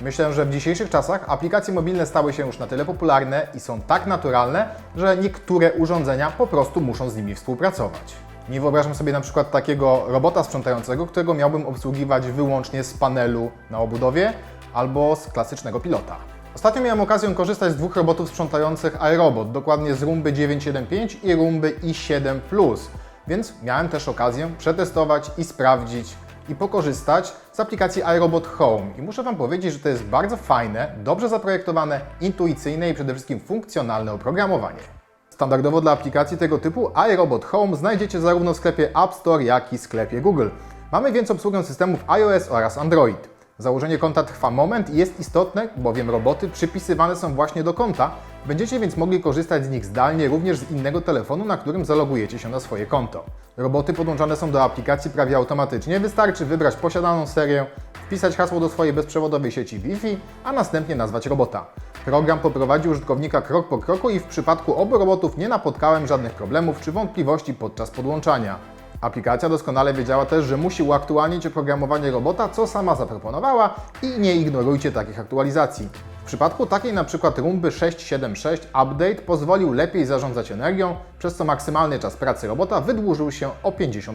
Myślę, że w dzisiejszych czasach aplikacje mobilne stały się już na tyle popularne i są tak naturalne, że niektóre urządzenia po prostu muszą z nimi współpracować. Nie wyobrażam sobie na przykład takiego robota sprzątającego, którego miałbym obsługiwać wyłącznie z panelu na obudowie albo z klasycznego pilota. Ostatnio miałem okazję korzystać z dwóch robotów sprzątających iRobot, dokładnie z Rumby 975 i Rumby i7 Plus, więc miałem też okazję przetestować i sprawdzić i pokorzystać z aplikacji iRobot Home. I muszę Wam powiedzieć, że to jest bardzo fajne, dobrze zaprojektowane, intuicyjne i przede wszystkim funkcjonalne oprogramowanie. Standardowo dla aplikacji tego typu iRobot Home znajdziecie zarówno w sklepie App Store, jak i sklepie Google. Mamy więc obsługę systemów iOS oraz Android. Założenie konta trwa moment i jest istotne, bowiem roboty przypisywane są właśnie do konta. Będziecie więc mogli korzystać z nich zdalnie również z innego telefonu, na którym zalogujecie się na swoje konto. Roboty podłączane są do aplikacji prawie automatycznie. Wystarczy wybrać posiadaną serię, wpisać hasło do swojej bezprzewodowej sieci Wi-Fi, a następnie nazwać robota. Program poprowadzi użytkownika krok po kroku i w przypadku obu robotów nie napotkałem żadnych problemów czy wątpliwości podczas podłączania. Aplikacja doskonale wiedziała też, że musi uaktualnić oprogramowanie robota, co sama zaproponowała i nie ignorujcie takich aktualizacji. Przypadku takiej na przykład Rumby 676 Update pozwolił lepiej zarządzać energią, przez co maksymalny czas pracy robota wydłużył się o 50%.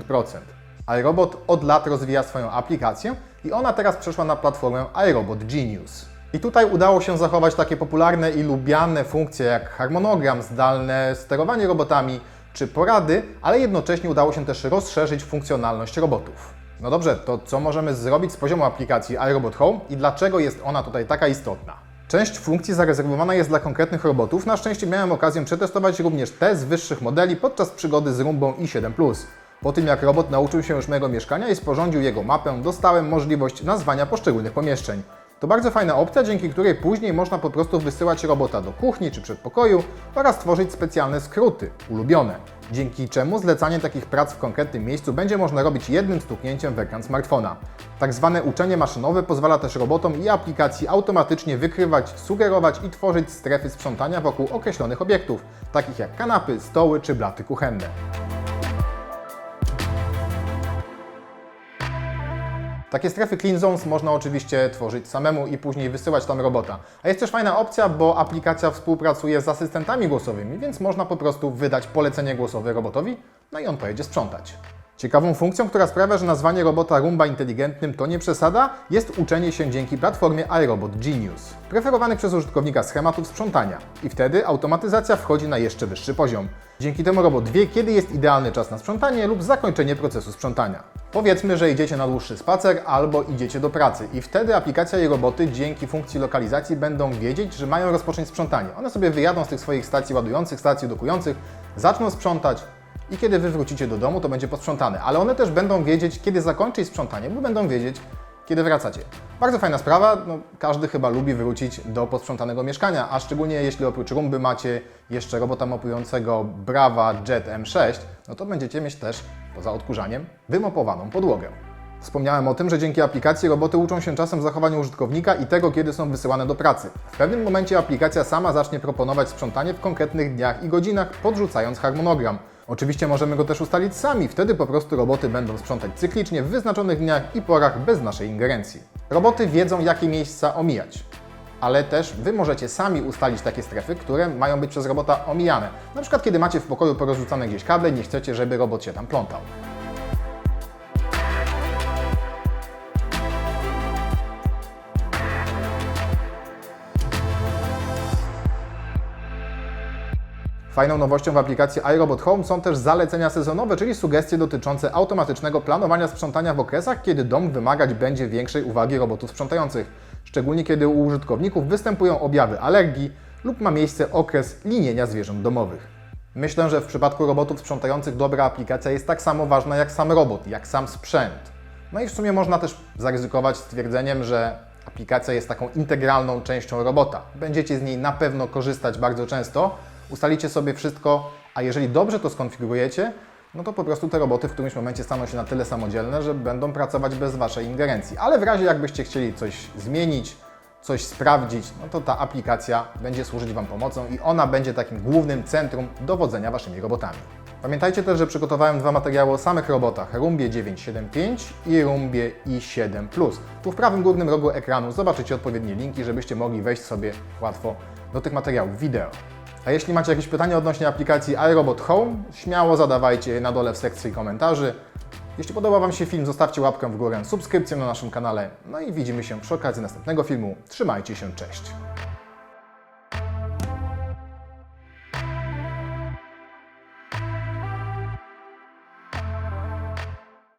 iRobot od lat rozwija swoją aplikację i ona teraz przeszła na platformę iRobot Genius. I tutaj udało się zachować takie popularne i lubiane funkcje jak harmonogram, zdalne sterowanie robotami czy porady, ale jednocześnie udało się też rozszerzyć funkcjonalność robotów. No dobrze, to co możemy zrobić z poziomu aplikacji iRobot Home i dlaczego jest ona tutaj taka istotna? Część funkcji zarezerwowana jest dla konkretnych robotów. Na szczęście miałem okazję przetestować również te z wyższych modeli podczas przygody z Rumbą i7 Po tym jak robot nauczył się już mojego mieszkania i sporządził jego mapę, dostałem możliwość nazwania poszczególnych pomieszczeń. To bardzo fajna opcja, dzięki której później można po prostu wysyłać robota do kuchni czy przedpokoju oraz tworzyć specjalne skróty, ulubione, dzięki czemu zlecanie takich prac w konkretnym miejscu będzie można robić jednym stuknięciem w ekran smartfona. Tak zwane uczenie maszynowe pozwala też robotom i aplikacji automatycznie wykrywać, sugerować i tworzyć strefy sprzątania wokół określonych obiektów, takich jak kanapy, stoły czy blaty kuchenne. Takie strefy Clean Zones można oczywiście tworzyć samemu i później wysyłać tam robota. A jest też fajna opcja, bo aplikacja współpracuje z asystentami głosowymi, więc można po prostu wydać polecenie głosowe robotowi, no i on pojedzie sprzątać. Ciekawą funkcją, która sprawia, że nazwanie robota Rumba inteligentnym to nie przesada, jest uczenie się dzięki platformie iRobot Genius, preferowanych przez użytkownika schematów sprzątania. I wtedy automatyzacja wchodzi na jeszcze wyższy poziom. Dzięki temu robot wie, kiedy jest idealny czas na sprzątanie lub zakończenie procesu sprzątania. Powiedzmy, że idziecie na dłuższy spacer albo idziecie do pracy i wtedy aplikacja i roboty dzięki funkcji lokalizacji będą wiedzieć, że mają rozpocząć sprzątanie. One sobie wyjadą z tych swoich stacji ładujących, stacji dokujących, zaczną sprzątać, i kiedy Wy wrócicie do domu, to będzie posprzątane. Ale one też będą wiedzieć, kiedy zakończyć sprzątanie, bo będą wiedzieć, kiedy wracacie. Bardzo fajna sprawa, no, każdy chyba lubi wrócić do posprzątanego mieszkania, a szczególnie jeśli oprócz rumby macie jeszcze robota mopującego Brava Jet M6, no to będziecie mieć też, poza odkurzaniem, wymopowaną podłogę. Wspomniałem o tym, że dzięki aplikacji roboty uczą się czasem zachowania użytkownika i tego, kiedy są wysyłane do pracy. W pewnym momencie aplikacja sama zacznie proponować sprzątanie w konkretnych dniach i godzinach, podrzucając harmonogram. Oczywiście możemy go też ustalić sami, wtedy po prostu roboty będą sprzątać cyklicznie w wyznaczonych dniach i porach bez naszej ingerencji. Roboty wiedzą, jakie miejsca omijać. Ale też Wy możecie sami ustalić takie strefy, które mają być przez robota omijane. Na przykład kiedy macie w pokoju porozrzucane gdzieś kable nie chcecie, żeby robot się tam plątał. Fajną nowością w aplikacji iRobot Home są też zalecenia sezonowe, czyli sugestie dotyczące automatycznego planowania sprzątania w okresach, kiedy dom wymagać będzie większej uwagi robotów sprzątających, szczególnie kiedy u użytkowników występują objawy alergii lub ma miejsce okres linienia zwierząt domowych. Myślę, że w przypadku robotów sprzątających dobra aplikacja jest tak samo ważna jak sam robot, jak sam sprzęt. No i w sumie można też zaryzykować stwierdzeniem, że aplikacja jest taką integralną częścią robota. Będziecie z niej na pewno korzystać bardzo często, ustalicie sobie wszystko, a jeżeli dobrze to skonfigurujecie, no to po prostu te roboty w którymś momencie staną się na tyle samodzielne, że będą pracować bez Waszej ingerencji. Ale w razie jakbyście chcieli coś zmienić, coś sprawdzić, no to ta aplikacja będzie służyć Wam pomocą i ona będzie takim głównym centrum dowodzenia Waszymi robotami. Pamiętajcie też, że przygotowałem dwa materiały o samych robotach Rumbie 975 i Rumbie i7 Plus. Tu w prawym górnym rogu ekranu zobaczycie odpowiednie linki, żebyście mogli wejść sobie łatwo do tych materiałów wideo. A jeśli macie jakieś pytania odnośnie aplikacji iRobot Home, śmiało zadawajcie je na dole w sekcji komentarzy. Jeśli podoba Wam się film, zostawcie łapkę w górę, subskrypcję na naszym kanale. No i widzimy się przy okazji następnego filmu. Trzymajcie się, cześć!